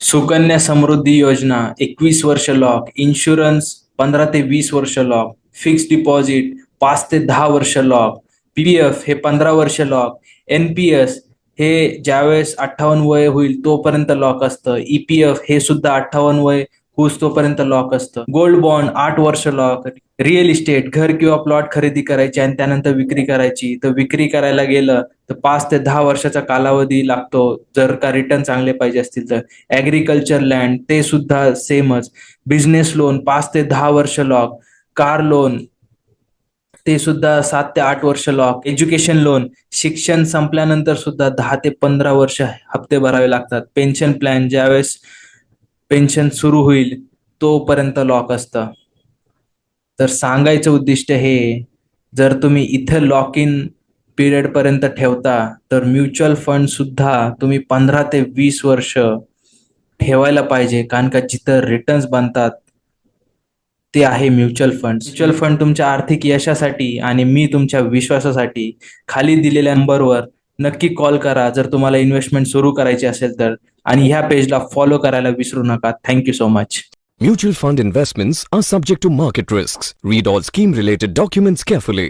सुकन्या समृद्धी योजना एकवीस वर्ष लॉक इन्शुरन्स पंधरा ते वीस वर्ष लॉक फिक्स डिपॉझिट पाच ते दहा वर्ष लॉक पी एफ हे पंधरा वर्ष लॉक एन पी एस हे ज्यावेळेस अठ्ठावन्न वय होईल तोपर्यंत लॉक असतं ई पी एफ हे सुद्धा अठ्ठावन्न वय होऊस तोपर्यंत लॉक असतं. गोल्ड बॉन्ड आठ वर्ष लॉक रिअल इस्टेट घर किंवा प्लॉट खरेदी करायची आणि त्यानंतर विक्री करायची. तर विक्री करायला गेलं तर पाच ते दहा वर्षाचा कालावधी लागतो. जर का रिटर्न चांगले पाहिजे असतील तर. ऍग्रिकल्चर लँड ते सुद्धा सेमच बिझनेस लोन पाच ते दहा वर्ष लॉक कार लोन ते सुद्धा सात ते आठ वर्ष लॉक एज्युकेशन लोन शिक्षण संपल्यानंतर सुद्धा दहा ते पंधरा वर्ष हप्ते भरावे लागतात. पेन्शन प्लॅन ज्यावेळेस पेन्शन सुरू होईल तोपर्यंत लॉक असतं. तर सांगायचं उद्दिष्ट हे जर तुम्ही इथं लॉक इन पिरियड पर्यंत ठेवता तर म्युच्युअल फंड सुद्धा तुम्ही पंधरा ते वीस वर्ष ठेवायला पाहिजे कारण का जिथं रिटर्न्स बनतात ते आहे म्युच्युअल फंड म्युच्युअल फंड तुमच्या आर्थिक यशासाठी आणि मी तुमच्या विश्वासासाठी खाली दिलेल्या नंबरवर नक्की कॉल करा. जर तुम्हाला इन्व्हेस्टमेंट सुरू करायची असेल तर. आणि ह्या पेजला फॉलो करायला विसरू नका. Thank you so much mutual fund investments are subject to market risk read all scheme related documents carefully